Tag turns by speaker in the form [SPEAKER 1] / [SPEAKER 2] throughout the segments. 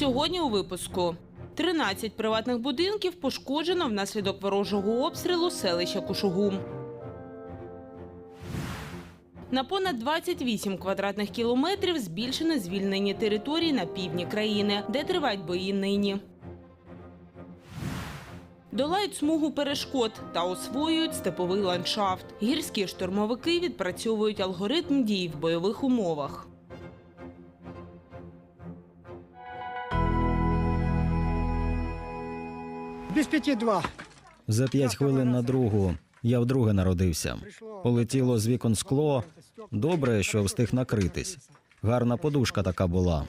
[SPEAKER 1] Сьогодні у випуску 13 приватних будинків пошкоджено внаслідок ворожого обстрілу селища Кушугум. На понад 28 квадратних кілометрів збільшено звільнені території на півдні країни, де тривають бої нині. Долають смугу перешкод та освоюють степовий ландшафт. Гірські штурмовики відпрацьовують алгоритм дій в бойових умовах.
[SPEAKER 2] Без п'яти два.
[SPEAKER 3] За п'ять хвилин на другу. Я вдруге народився. Полетіло з вікон скло. Добре, що встиг накритись. Гарна подушка така була.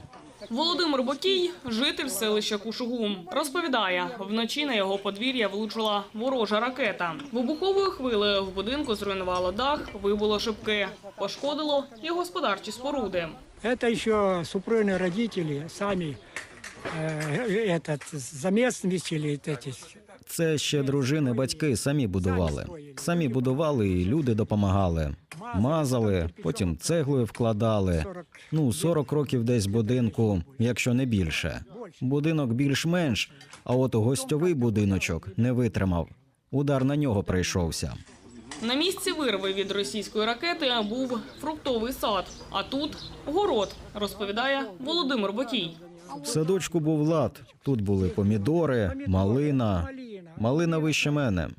[SPEAKER 4] Володимир Бокій, житель селища Кушугум, розповідає, вночі на його подвір'я влучила ворожа ракета. Вибуховою хвилею в будинку зруйнувало дах, вибуло шибки, пошкодило і господарчі споруди.
[SPEAKER 2] Это еще супруги родители сами э, этот заместничали эти.
[SPEAKER 3] Це ще дружини, батьки самі будували. Самі будували і люди допомагали. Мазали, потім цеглою вкладали. Ну, 40 років десь будинку, якщо не більше. Будинок більш-менш, а от гостьовий будиночок не витримав. Удар на нього прийшовся.
[SPEAKER 4] На місці вирви від російської ракети був фруктовий сад, а тут город, розповідає Володимир Бокій.
[SPEAKER 3] В садочку був лад. Тут були помідори, малина. Малина вище мене.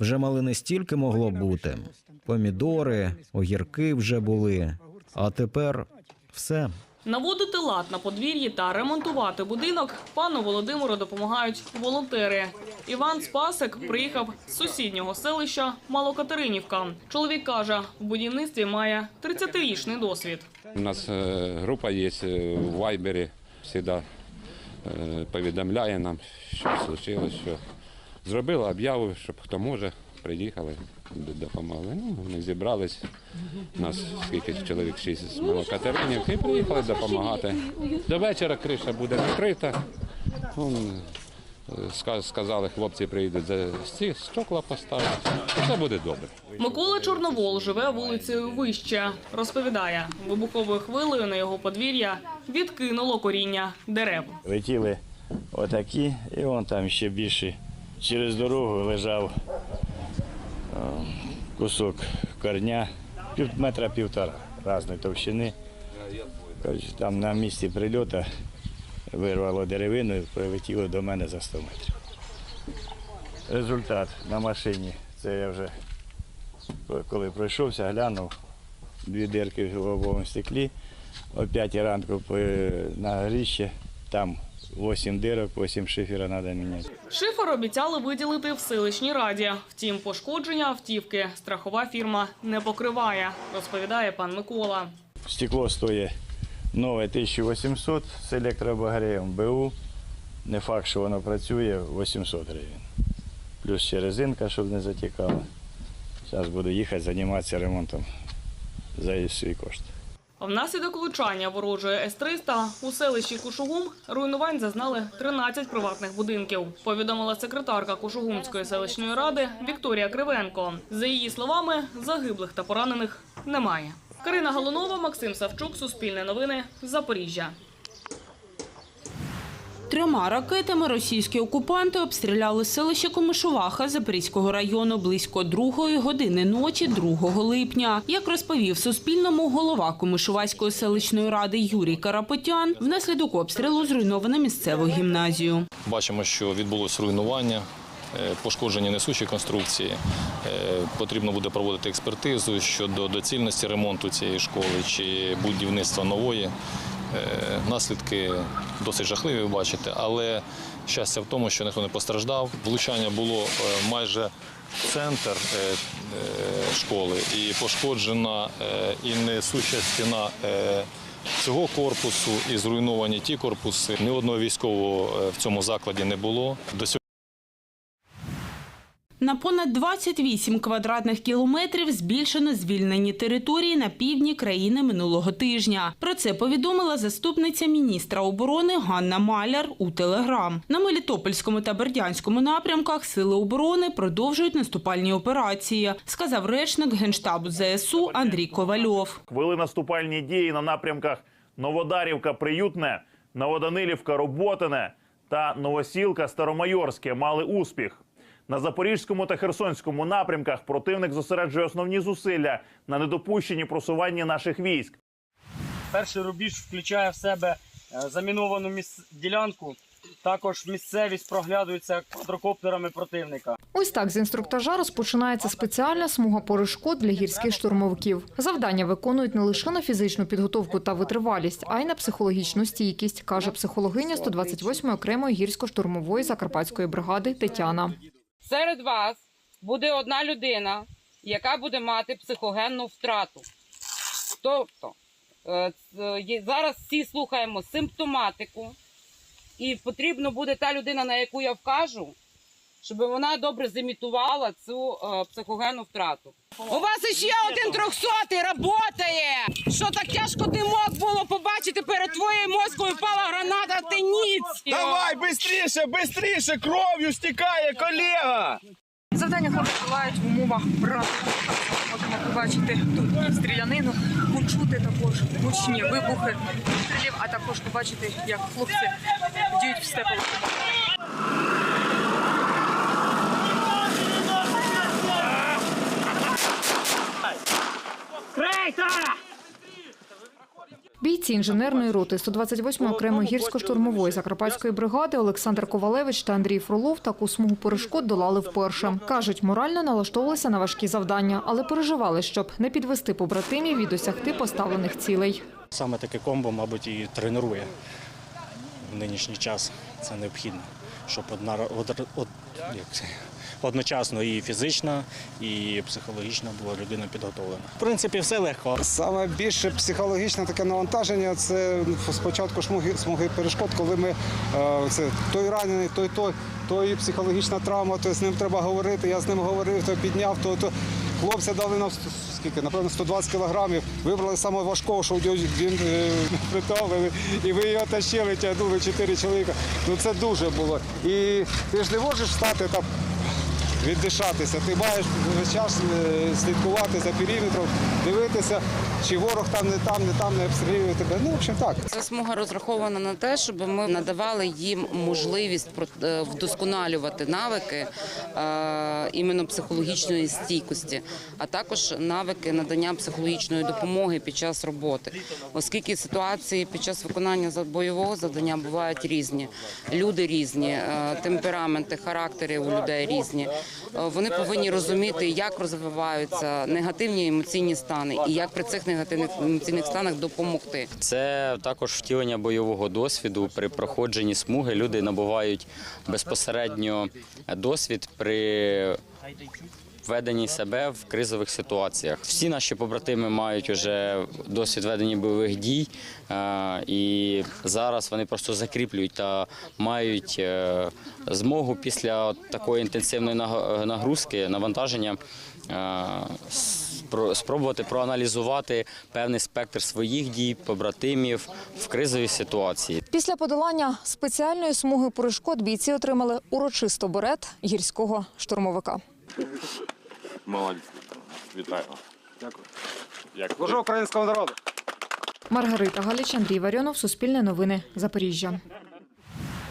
[SPEAKER 3] Вже малини стільки могло бути. Помідори, огірки вже були. А тепер все.
[SPEAKER 4] Наводити лад на подвір'ї та ремонтувати будинок пану Володимиру допомагають волонтери. Іван Спасик приїхав з сусіднього селища Малокатеринівка. Чоловік каже, в будівництві має 30-річний досвід.
[SPEAKER 5] У нас е, група є е, в Вайбері, завжди е, повідомляє нам, що случилось, що зробила об'яву, щоб хто може, приїхали, допомогли. Ну, Ми зібрались. У нас скільки чоловік шість з Малокатеринівки і приїхали допомагати. До вечора криша буде накрита. Сказали, хлопці приїдуть за ці стекла поставити. Все буде добре.
[SPEAKER 4] Микола Чорновол живе вулицею вище. Розповідає, вибуховою хвилею на його подвір'я відкинуло коріння дерев.
[SPEAKER 6] Летіли отакі, і вон там ще більше. Через дорогу лежав е, кусок корня, пів метра півтора різної товщини. Там на місці прильоту вирвало деревину і прилетіло до мене за 100 метрів. Результат на машині. Це я вже коли пройшовся, глянув дві дирки в лобовому стеклі. О 5 ранку на горіще, там 8 дирок, 8 шифера треба міняти.
[SPEAKER 4] Шифер обіцяли виділити в селищній раді. Втім, пошкодження автівки страхова фірма не покриває, розповідає пан Микола.
[SPEAKER 6] Стекло стоїть нове 1800 з електрообогрівом БУ. Не факт, що воно працює, 800 гривень. Плюс ще резинка, щоб не затікала. Зараз буду їхати займатися ремонтом за свій кошт.
[SPEAKER 4] Внаслідок влучання ворожої С-300 у селищі Кушугум руйнувань зазнали 13 приватних будинків, повідомила секретарка Кушугумської селищної ради Вікторія Кривенко. За її словами, загиблих та поранених немає. Карина Галунова, Максим Савчук, Суспільне новини, Запоріжжя.
[SPEAKER 1] Трьома ракетами російські окупанти обстріляли селище Комишуваха Запорізького району близько другої години ночі 2 липня. Як розповів Суспільному голова Комишувацької селищної ради Юрій Карапетян, внаслідок обстрілу зруйновано місцеву гімназію.
[SPEAKER 7] Бачимо, що відбулось руйнування, е, пошкодження несучої конструкції. Е, Потрібно буде проводити експертизу щодо доцільності ремонту цієї школи чи будівництва нової. Е, Наслідки досить жахливі, бачите, але щастя в тому, що ніхто не постраждав. Влучання було майже центр школи і пошкоджена і несуща стіна цього корпусу, і зруйновані ті корпуси. Ні одного військового в цьому закладі не було.
[SPEAKER 1] На понад 28 квадратних кілометрів збільшено звільнені території на півдні країни минулого тижня. Про це повідомила заступниця міністра оборони Ганна Маляр у Телеграм. На Мелітопольському та Бердянському напрямках сили оборони продовжують наступальні операції, сказав речник генштабу ЗСУ Андрій Ковальов.
[SPEAKER 8] Вели наступальні дії на напрямках Новодарівка, Приютне Новоданилівка, Роботине та Новосілка Старомайорське мали успіх. На запорізькому та херсонському напрямках противник зосереджує основні зусилля на недопущенні просування наших військ.
[SPEAKER 9] Перший рубіж включає в себе е, заміновану міс... ділянку. Також місцевість проглядується квадрокоптерами противника.
[SPEAKER 10] Ось так з інструктажа розпочинається спеціальна смуга перешкод для гірських штурмовиків. Завдання виконують не лише на фізичну підготовку та витривалість, а й на психологічну стійкість, каже психологиня 128-ї окремої гірсько-штурмової закарпатської бригади Тетяна.
[SPEAKER 11] Серед вас буде одна людина, яка буде мати психогенну втрату. Тобто е, зараз всі слухаємо симптоматику, і потрібно буде та людина, на яку я вкажу, щоб вона добре зімітувала цю е, психогенну втрату. У вас ще один трьохсотий працює! Що так тяжко ти мог було побачити перед твоєю мозкою впала граната, ти ніц!
[SPEAKER 9] швидше, швидше, кров'ю стікає, колега!
[SPEAKER 10] Завдання хлопці в умовах брату. Можемо побачити тут стрілянину, почути також гучні вибухи стрілів, а також побачити, як хлопці діють в степових Бійці інженерної роти 128-ї окремої гірсько-штурмової закарпатської бригади Олександр Ковалевич та Андрій Фролов таку смугу перешкод долали вперше. Кажуть, морально налаштовувалися на важкі завдання, але переживали, щоб не підвести побратимів і досягти поставлених цілей.
[SPEAKER 9] Саме таке комбо, мабуть, і тренує в нинішній час. Це необхідно, щоб одна, од, як це, одночасно і фізична, і психологічна була людина підготовлена. В принципі, все легко.
[SPEAKER 12] Саме більше психологічне таке навантаження це спочатку смуги, смуги перешкод, коли ми е, це той ранений, той той, то і психологічна травма, то з ним треба говорити. Я з ним говорив, то підняв, то, то хлопця дали нам скільки, напевно, 120 кілограмів. Вибрали саме важкого, що він е, притомили, і ви його тащили, тягнули чотири чоловіка. Ну це дуже було. І ти ж не можеш стати там віддишатися. Ти маєш час е, слідкувати за периметром, дивитися, чи ворог там не там, не там не обстрілює тебе. Ну, в общем, так.
[SPEAKER 11] Ця смуга розрахована на те, щоб ми надавали їм можливість е, вдосконалювати навики е, іменно психологічної стійкості, а також навики надання психологічної допомоги під час роботи, оскільки ситуації під час виконання бойового завдання бувають різні. Люди різні, темпераменти, характери у людей різні. Е, Вони повинні розуміти, як розвиваються негативні емоційні стани і як при цих негативних емоційних станах допомогти.
[SPEAKER 13] Це також втілення бойового досвіду. При проходженні смуги люди набувають безпосередньо досвід при веденні себе в кризових ситуаціях. Всі наші побратими мають вже досвід ведення бойових дій, е, і зараз вони просто закріплюють та мають е, змогу після такої інтенсивної наг- нагрузки, навантаження. е, Спробувати проаналізувати певний спектр своїх дій, побратимів в кризовій ситуації.
[SPEAKER 10] Після подолання спеціальної смуги перешкод бійці отримали урочисто берет гірського штурмовика.
[SPEAKER 8] Молодець. Вітаю. Дякую. Дякую.
[SPEAKER 12] Служу українському народу.
[SPEAKER 10] Маргарита Галіч, Андрій Варіонов, Суспільне новини, Запоріжжя.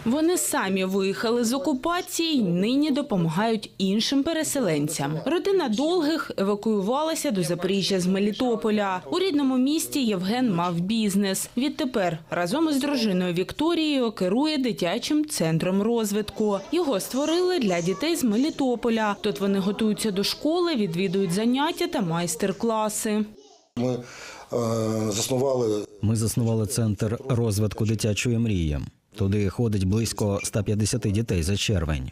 [SPEAKER 1] Вони самі виїхали з окупації й нині допомагають іншим переселенцям. Родина довгих евакуювалася до Запоріжжя з Мелітополя. У рідному місті Євген мав бізнес. Відтепер разом із дружиною Вікторією керує дитячим центром розвитку. Його створили для дітей з Мелітополя. Тут вони готуються до школи, відвідують заняття та майстер-класи.
[SPEAKER 14] Ми е, заснували
[SPEAKER 3] Ми заснували центр розвитку дитячої мрії. Туди ходить близько 150 дітей за червень.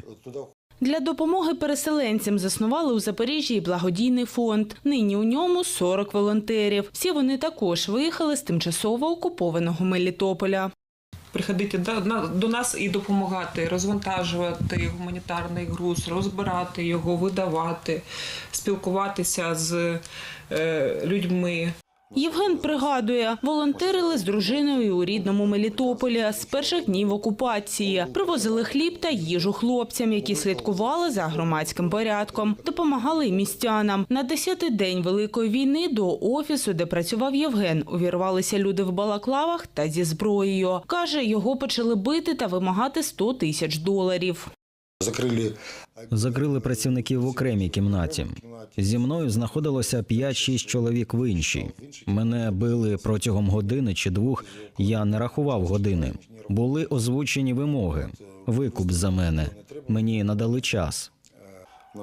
[SPEAKER 1] Для допомоги переселенцям заснували у Запоріжжі і благодійний фонд. Нині у ньому 40 волонтерів. Всі вони також виїхали з тимчасово окупованого Мелітополя.
[SPEAKER 15] приходити до, нас і допомагати, розвантажувати гуманітарний груз, розбирати його, видавати, спілкуватися з е, людьми.
[SPEAKER 1] Євген пригадує, волонтерили з дружиною у рідному Мелітополі з перших днів окупації. Привозили хліб та їжу хлопцям, які слідкували за громадським порядком. Допомагали містянам. На десятий день Великої війни до офісу, де працював Євген, увірвалися люди в балаклавах та зі зброєю. Каже, його почали бити та вимагати 100 тисяч доларів.
[SPEAKER 14] Закрили
[SPEAKER 3] Закрили працівників в окремій кімнаті. Зі мною знаходилося 5-6 чоловік в іншій. Мене били протягом години чи двох. Я не рахував години. Були озвучені вимоги. Викуп за мене. Мені надали час.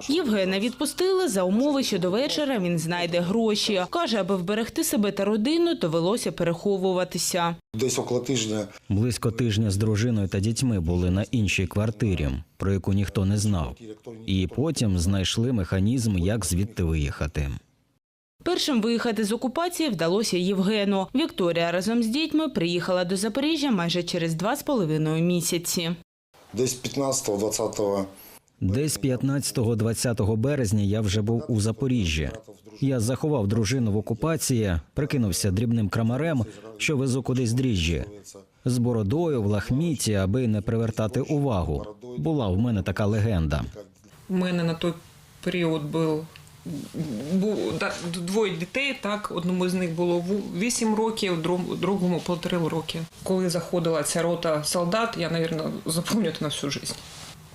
[SPEAKER 1] Євгена відпустили за умови, що до вечора він знайде гроші. Каже, аби вберегти себе та родину, довелося переховуватися.
[SPEAKER 14] десь около тижня.
[SPEAKER 3] Близько тижня з дружиною та дітьми були на іншій квартирі, про яку ніхто не знав. І потім знайшли механізм, як звідти виїхати.
[SPEAKER 1] Першим виїхати з окупації вдалося Євгену. Вікторія разом з дітьми приїхала до Запоріжжя майже через два з половиною місяці.
[SPEAKER 14] Десь 15-20
[SPEAKER 3] Десь 15-20 березня я вже був у Запоріжжі. Я заховав дружину в окупації, прикинувся дрібним крамарем, що везу кудись дріжджі. З бородою в лахміті, аби не привертати увагу. Була в мене така легенда.
[SPEAKER 15] У мене на той період був, був да, двоє дітей. Так, одному з них було ву- 8 років, друг- другому по 3 роки. Коли заходила ця рота солдат, я, мабуть, запам'ятаю на всю життя.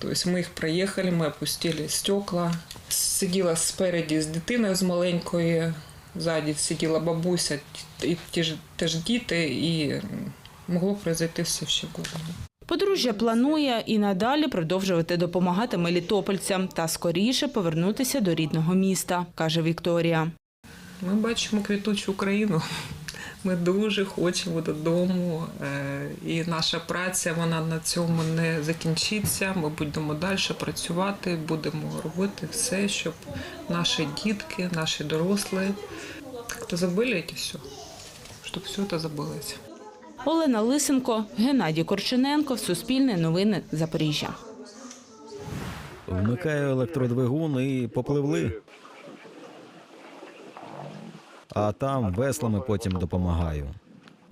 [SPEAKER 15] Тобто ми їх проїхали, ми опустили стекла. Сиділа спереді з дитиною з маленької, ззаді сиділа бабуся, і ті ж теж діти, і могло произойти все ще угодно.
[SPEAKER 1] Подружжя планує і надалі продовжувати допомагати мелітопольцям та скоріше повернутися до рідного міста, каже Вікторія.
[SPEAKER 15] Ми бачимо квітучу Україну. Ми дуже хочемо додому, е, і наша праця вона на цьому не закінчиться. Ми будемо далі працювати, будемо робити все, щоб наші дітки, наші дорослі як-то забили це все, щоб все це забилося.
[SPEAKER 1] Олена Лисенко, Геннадій Корчененко, Суспільне новини Запоріжжя.
[SPEAKER 3] Вмикаю електродвигун і попливли. А там веслами потім допомагаю.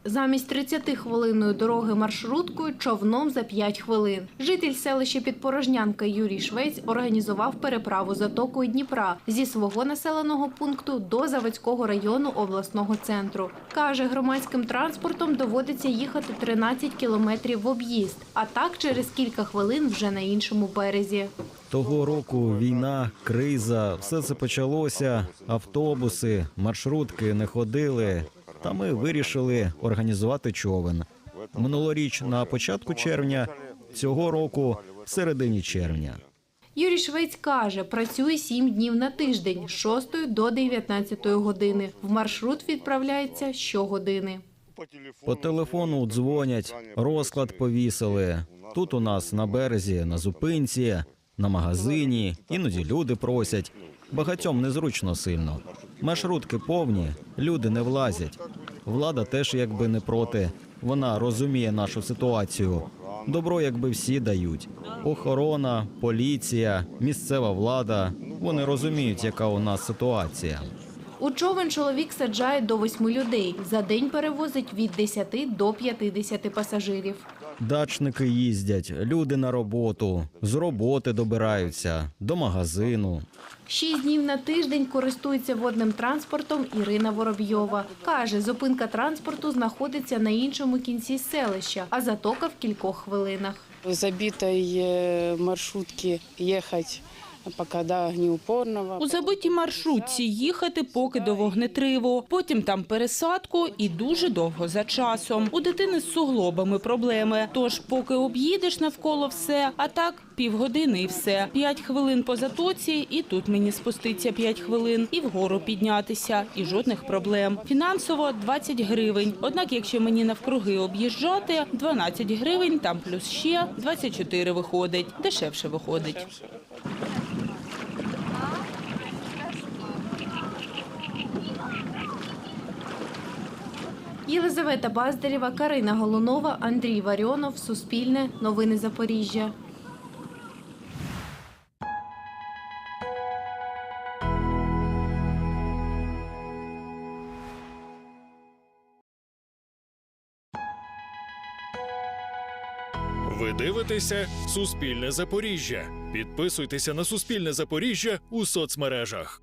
[SPEAKER 16] Замість 30-хвилинної дороги маршруткою човном за 5 хвилин. Житель селища Підпорожнянка Юрій Швець організував переправу затокою Дніпра зі свого населеного пункту до Заводського району обласного центру. Каже, громадським транспортом доводиться їхати 13 кілометрів в об'їзд, а так через кілька хвилин вже на іншому березі.
[SPEAKER 3] Того року війна, криза, все це почалося. Автобуси, маршрутки не ходили. Та ми вирішили організувати човен. Минулоріч на початку червня, цього року в середині червня.
[SPEAKER 16] Юрій Швець каже, працює 7 днів на тиждень з 6 до 19 години. В маршрут відправляється щогодини.
[SPEAKER 3] По телефону дзвонять, розклад повісили. Тут у нас на березі, на зупинці, на магазині, іноді люди просять. Багатьом незручно сильно. Маршрутки повні, люди не влазять. Влада теж якби не проти. Вона розуміє нашу ситуацію. Добро, якби всі дають. Охорона, поліція, місцева влада. Вони розуміють, яка у нас ситуація.
[SPEAKER 16] У човен чоловік саджає до 8 людей. За день перевозить від 10 до 50 пасажирів.
[SPEAKER 3] Дачники їздять, люди на роботу, з роботи добираються, до магазину.
[SPEAKER 16] Шість днів на тиждень користується водним транспортом Ірина Воробйова. Каже, зупинка транспорту знаходиться на іншому кінці селища, а затока в кількох хвилинах.
[SPEAKER 17] Забіта э, маршрутки ехать, пока до огнеупорного.
[SPEAKER 1] У забитій маршрутці їхати поки до вогнетриву, потім там пересадку і дуже довго за часом. У дитини з суглобами проблеми. Тож, поки об'їдеш навколо все, а так півгодини і все. П'ять хвилин по затоці, і тут мені спуститься п'ять хвилин, і вгору піднятися, і жодних проблем. Фінансово 20 гривень. Однак, якщо мені навкруги об'їжджати, 12 гривень, там плюс ще 24 виходить. Дешевше виходить.
[SPEAKER 16] Єлизавета Баздарєва, Карина Голунова, Андрій Варіонов, Суспільне, Новини Запоріжжя.
[SPEAKER 7] Ви дивитеся Суспільне Запоріжжя. Підписуйтеся на Суспільне Запоріжжя у соцмережах.